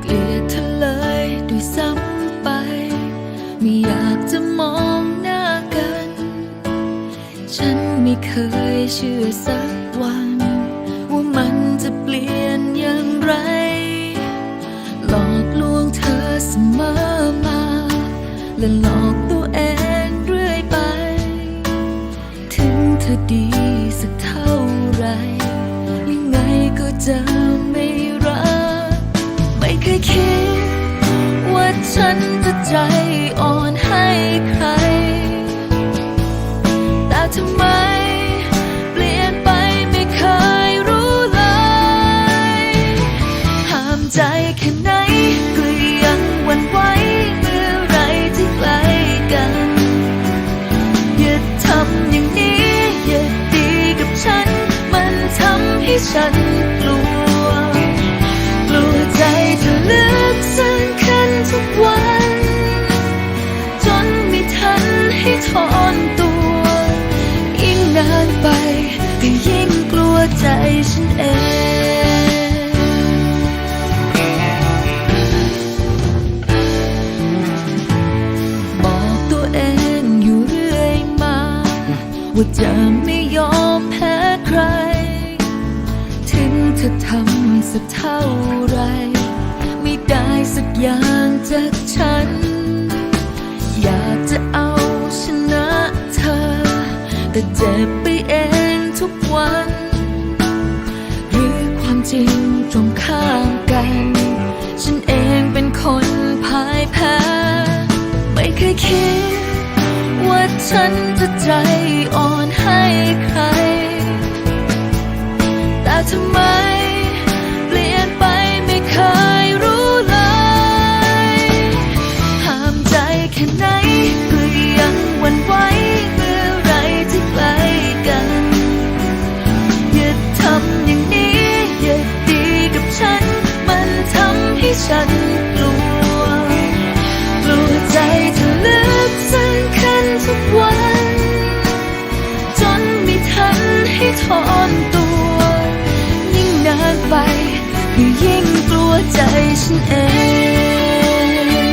เกลียดเธอเลยด้วยซ้ำไป ไม่อยากจะมองหน้ากัน ฉันไม่เคยเชื่อสักวัน ว่ามันจะเปลี่ยนอย่างไร หลอกลวงเธอเสมอมา และหลอกตัวเองเรื่อยไป ถึงเธอดี สักเท่าไร ยังไงก็จะไม่รัก ไม่เคยคิด ว่าฉันจะใจอ่อนให้ใคร แต่ทำไมเปลี่ยนไปไม่เคยรู้เลย ห้ามใจแค่ไหน ให้ฉันกลัว กลัวใจจะลึกซึ้งขึ้นทุกวัน จนไม่ทันให้ถอนตัว ยิ่งนานไปก็ยิ่งกลัวใจฉันเองบอกตัวเองอยู่เรื่อยมาว่าจะไม่ยอมแพ้ใคร ธอทำสักเท่าไร ไม่ได้สักอย่างจากฉัน อยากจะเอาชนะเธอ แต่เจ็บไปเองทุกวัน หรือความจริงตรงข้า ใจฉันเอง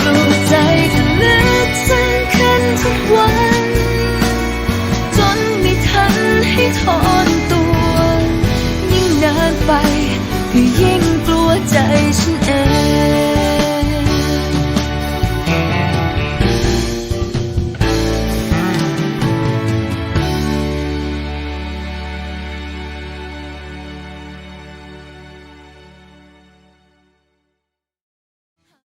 กลัวใจจะลึกซึ้งขึ้นทุกวัน จนไม่ทันให้ถอนตัว ยิ่งนานไปก็ยิ่งกลัวใจฉัน